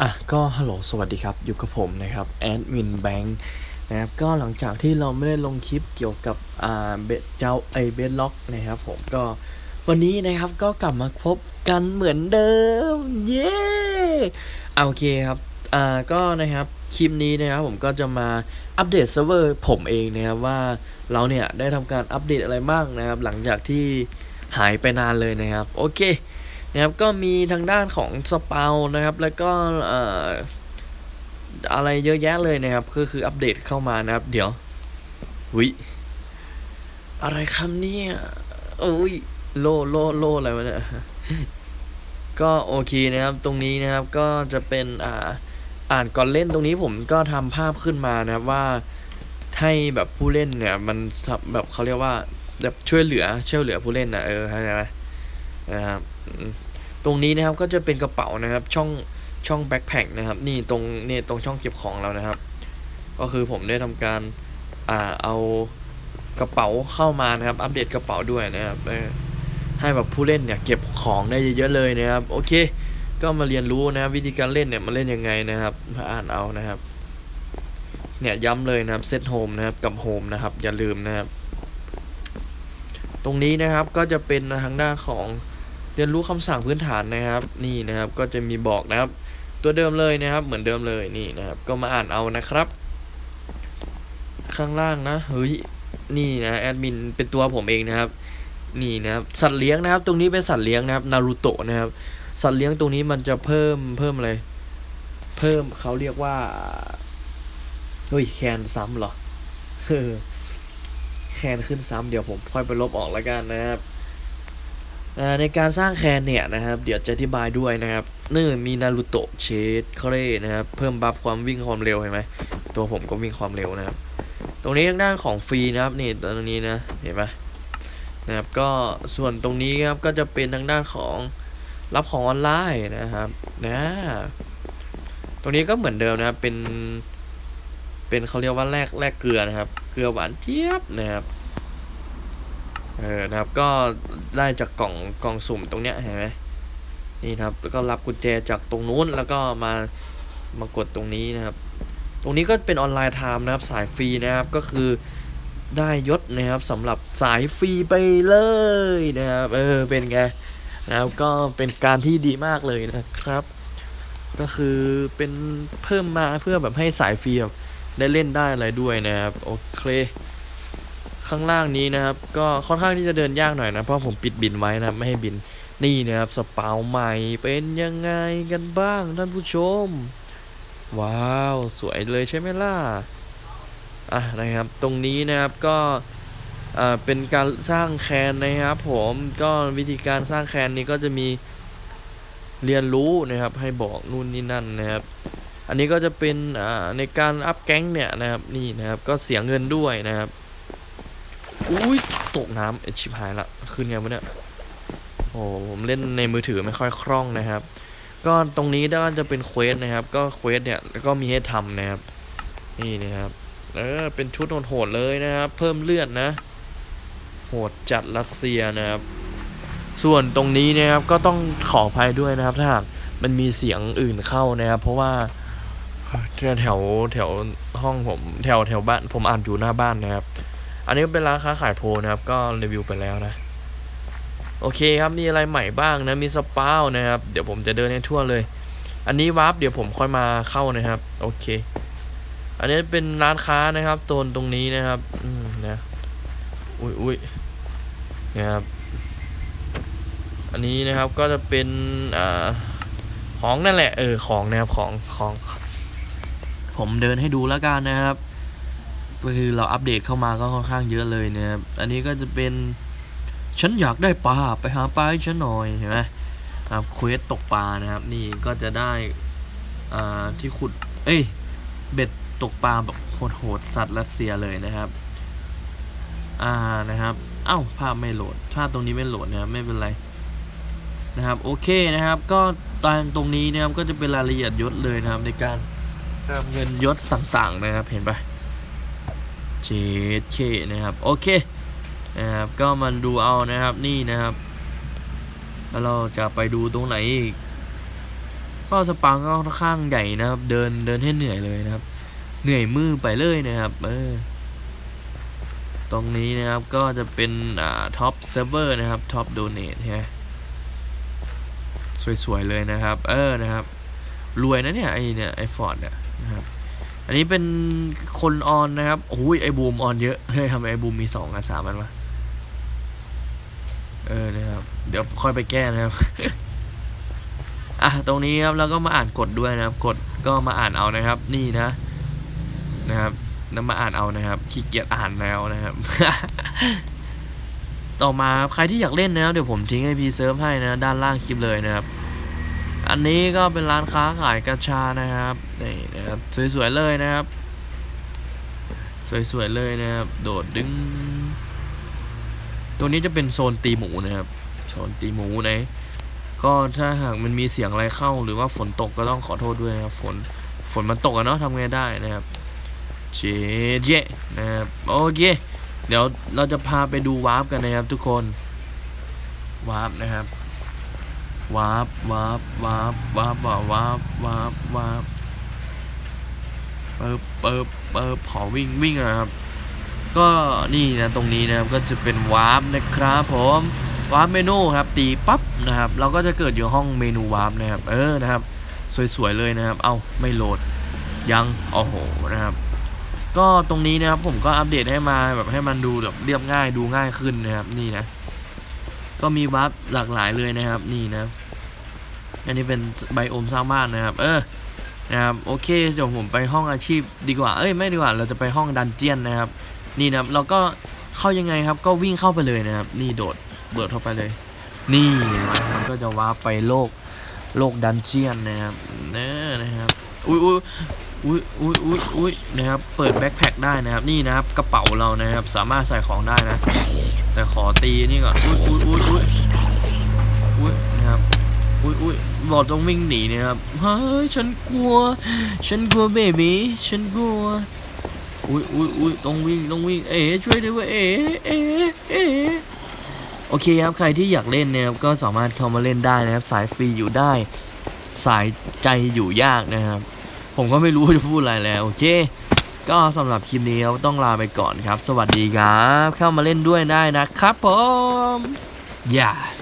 อะก็ฮัลโหลสวัสดีครับ อยู่กับผมนะครับแอดมินแบงค์นะครับก็หลังจากที่เราไม่ได้ลงคลิปเกี่ยวกับอ่าเบเจ้าไอเบสล็อกนะครับผมก็วันนี้นะครับก็กลับมาพบกันเหมือนเดิม เย้เอาโอเคครับอ่าก็นะครับคลิปนี้นะครับผมก็จะมาอัปเดตเซิร์ฟเวอร์ผมเองนะครับว่าเราเนี่ยได้ทำการอัปเดตอะไรบ้างนะครับ หลังจากที่หายไปนานเลยนะครับ โอเค นะครับก็มีทางด้านของสเปานะครับ แล้วก็อออะไรเยอะแยะเลยนะครับก็คืออัปเดตเข้ามานะครับ เดี๋ยววิอะไรคำเนี่ยโอ้ยโลโลโลอะไรวะเนี่ยก็โอเคนะครับ ตรงนี้นะครับก็จะเป็นอ่าอ่านก่อนเล่นตรงนี้ผมก็ทำภาพขึ้นมานะครับว่าให้แบบผู้เล่นเนี่ย มันแบบเขาเรียกว่าแบบช่วยเหลือช่วยเหลือผู้เล่นนะเออเข้าใจไหม นะครับตรงนี้นะครับก็จะเป็นกระเป๋านะครับช่องช่องแบ็คแพคนะครับนี่ตรงนี่ตรงช่องเก็บของเรานะครับ ก็คือผมได้ทำการอ่าเอากระเป๋าเข้ามานะครับ อัปเดตกระเป๋าด้วยนะครับให้แบบผู้เล่นเนี่ยเก็บของได้เยอะๆเลยนะครับ โอเค ก็มาเรียนรู้นะครับวิธีการเล่นเนี่ยมาเล่นยังไงนะครับมาอ่านเอานะครับ เนี่ยย้ำเลยนะครับเซตโฮมนะครับกับโฮมนะครับอย่าลืมนะครับ ตรงนี้นะครับก็จะเป็นทางด้านของ รียนรู้คำสั่งพื้นฐานนะครับนี่นะครับก็จะมีบอกนะครับ ตัวเดิมเลยนะครับ เหมือนเดิมเลยนี่นะครับ ก็มาอ่านเอานะครับ ข้างล่างนะเฮ้ยนี่นะแอดมินเป็นตัวผมเองนะครับนี่นะครับสัตว์เลี้ยงนะครับ ตรงนี้เป็นสัตว์เลี้ยงนะครับนารูโตะนะครับ สัตว์เลี้ยงตรงนี้มันจะเพิ่มเพิ่มอะไรเพิ่มเขาเรียกว่าเฮ้ยแคนซ้ำเหรอแคนขึ้นซ้ำเดี๋ยวผมค่อยไปลบออกแล้วกันนะครับ ในการสร้างแคนเนี่ยนะครับ เดี๋ยวจะอธิบายด้วยนะครับนี่มีนารูโตะเชดเครนะครับ เพิ่มบัฟความวิ่งความเร็วเห็นไหมตัวผมก็วิ่งความเร็วนะครับ ตรงนี้ทางด้านของฟรีนะครับนี่ตรงนี้นะเห็นไหมนะครับก็ส่วนตรงนี้ครับก็จะเป็นทางด้านของรับของออนไลน์นะครับนะตรงนี้ก็เหมือนเดิมนะครับเป็น เป็นเขาเรียกว่าแลกแลกเกลือนะครับ เกลือหวานเจี๊ยบนะครับ เออนะครับก็ได้จากกล่องกล่องสุ่มตรงเนี้ยเห็นไหมนี่ครับแล้วก็รับกุญแจจากตรงนู้นแล้วก็มามากดตรงนี้นะครับ ตรงนี้ก็เป็นออนไลน์ไทม์นะครับสายฟรีนะครับก็คือได้ยศนะครับสำหรับสายฟรีไปเลยนะครับเออเป็นไงนะครับก็เป็นการที่ดีมากเลยนะครับ ก็คือเป็นเพิ่มมาเพื่อแบบให้สายฟรีแบบได้เล่นได้อะไรด้วยนะครับโอเค ข้างล่างนี้นะครับ ก็ค่อนข้างที่จะเดินยากหน่อยนะเพราะผมปิดบินไว้นะไม่ให้บินนี่นะครับสเปาใหม่เป็นยังไงกันบ้างท่านผู้ชม ว้าวสวยเลยใช่ไหมล่ะอะนะครับตรงนี้นะครับก็อ่าเป็นการสร้างแคนนะครับ ผมก็วิธีการสร้างแคนนี้ก็จะมีเรียนรู้นะครับให้บอกนู่นนี่นั่นนะครับ อันนี้ก็จะเป็นอ่าในการอัพแก๊งเนี่ยนะครับนี่นะครับก็เสียเงินด้วยนะครับ อุ้ยตกน้ำเอ้ยชิบหายละขึ้นไงวะเนี่ยโอ้ผมเล่นในมือถือไม่ค่อยคล่องนะครับ ก็ตรงนี้ด้านจะเป็นเควสนะครับ ก็เควสเนี่ยแล้วก็มีให้ทำนะครับ นี่นะครับเออเป็นชุดโหดเลยนะครับ เพิ่มเลือดนะ โหดจัดรัสเซียนะครับ ส่วนตรงนี้นะครับก็ต้องขออภัยด้วยนะครับ ถ้าหากมันมีเสียงอื่นเข้านะครับ เพราะว่าแถวแถวห้องผมแถวแถวบ้านผมอ่านอยู่หน้าบ้านนะครับ อันนี้เป็นร้านค้าขายโพนะครับ ก็รีวิวไปแล้วนะ โอเคครับมีอะไรใหม่บ้างนะ มีสปาวนะครับ เดี๋ยวผมจะเดินให้ทั่วเลย อันนี้วาร์ปเดี๋ยวผมค่อยมาเข้านะครับ โอเค อันนี้เป็นร้านค้านะครับโซนตรงนี้นะครับ อืมนะ อุ้ยอุ้ยนะครับ อันนี้นะครับก็จะเป็นอ่าของนั่นแหละ เออ ของนะครับ ของ ของ ผมเดินให้ดูแล้วกันนะครับ ก็คือเราอัปเดตเข้ามาก็ค่อนข้างเยอะเลยนะครับ อันนี้ก็จะเป็น ฉันอยากได้ปลาไปหาปลาให้ฉันหน่อยเห็นไหมครับเควสตกปลานะครับ นี่ก็จะได้อ่าที่ขุด เอ้ย เบ็ดตกปลาแบบโหดๆสัตว์รัสเซียเลยนะครับ อ่านะครับ เอ้าภาพไม่โหลดภาพตรงนี้ไม่โหลดนะครับไม่เป็นไรนะครับโอเคนะครับก็ตามตรงนี้นะครับก็จะเป็นรายละเอียดยศเลยนะครับในการเติมเงินยศต่างๆนะครับเห็นปะ เจเคนะครับ โอเคนะครับก็มันดูเอานะครับนี่นะครับ แล้วเราจะไปดูตรงไหนอีกก็สปางก็ค่อนข้างใหญ่นะครับ เดินเดินให้เหนื่อยเลยนะครับ เหนื่อยมือไปเลยนะครับเออตรงนี้นะครับก็จะเป็นอ่าท็อปเซิร์ฟเวอร์นะครับท็อปโดเนทใช่สวยๆเลยนะครับ เออนะครับ รวยนะเนี่ยไอเนี่ยไอฟอร์ดเนี่ยนะครับ อันนี้เป็นคนออนนะครับโอ้ยไอบูมออนเยอะเฮ้ยทำไมไอบูมมีสองอันสามอันวะเออนะครับ เดี๋ยวค่อยไปแก้นะครับอะตรงนี้ครับแล้วก็มาอ่านกฎด้วยนะครับกฎก็มาอ่านเอานะครับ นี่นะ นะครับแล้วมาอ่านเอานะครับขี้เกียจอ่านแล้วนะครับ ต่อมาครับใครที่อยากเล่นนะครับเดี๋ยวผมทิ้งไอพีเซิร์ฟให้นะ ด้านล่างคลิปเลยนะครับ อันนี้ก็เป็นร้านค้าขายกัญชานะครับนี่นะครับสวยๆเลยนะครับ สวยๆเลยนะครับ โดดดึง ตัวนี้จะเป็นโซนตีหมูนะครับโซนตีหมูนะก็ถ้าหากมันมีเสียงอะไรเข้าหรือว่าฝนตกก็ต้องขอโทษด้วยนะครับ ฝนฝนมันตกอะเนาะทำไงได้นะครับเจเจนะครับโอเคเดี๋ยวเราจะพาไปดูวาร์ปกันนะครับทุกคนวาร์ปนะครับ วาร์ปวาร์ปวาร์ปวาร์ปวาร์ปวาร์ปวาร์ปวาร์ปเปิบเปิบเปิบขอวิ่งวิ่งอะครับ ก็นี่นะตรงนี้นะครับก็จะเป็นวาร์ปนะครับผมวาร์ปเมนูครับตีปั๊บนะครับเราก็จะเกิดอยู่ห้องเมนูวาร์ปนะครับเออนะครับ สวยๆเลยนะครับ เอาไม่โหลดยังโอ้โหนะครับ ก็ตรงนี้นะครับผมก็อัปเดตให้มาแบบให้มันดูแบบเรียบง่ายดูง่ายขึ้นนะครับนี่นะ ก็มีวาร์หลากหลายเลยนะครับนี่นะ อันนี้เป็นไบโอมสร้างบ้านนะครับ เออนะครับโอเคเดี๋ยวผมไปห้องอาชีพดีกว่าเอ้ยไม่ดีกว่าเราจะไปห้องดันเจียนนะครับ นี่นะครับเราก็เข้ายังไงครับ ก็วิ่งเข้าไปเลยนะครับ นี่โดดเบิดเข้าไปเลย นี่มันก็จะว้าไปโลกโลกดันเจียนนะครับเนอนะครับอุ้ยอุ้ย อุ้ยอุ้ยอุ้ยอุ้ยนะครับ เปิดแบ็คแพคได้นะครับ นี่นะครับ กระเป๋าเรานะครับ สามารถใส่ของได้นะ แต่ขอตีนี่ก่อน อุ้ยอุ้ยอุ้ยอุ้ยอุ้ยนะครับ อุ้ยอุ้ยบอกต้องวิ่งหนีนะครับ เฮ้ย ฉันกลัว ฉันกลัวเบบี้ฉันกลัว อุ้ยอุ้ยอุ้ยต้องวิ่ง ต้องวิ่ง เอ๋ช่วยด้วยเวยเอ๋เอ๋เอ๋โอเคครับ ใครที่อยากเล่นนะครับ ก็สามารถเข้ามาเล่นได้นะครับ สายฟรีอยู่ได้ สายใจอยู่ยากนะครับ ผมก็ไม่รู้จะพูดอะไรแล้ว โอเค ก็สำหรับคลิปนี้เราต้องลาไปก่อนครับ สวัสดีครับ เข้ามาเล่นด้วยได้นะครับผม yes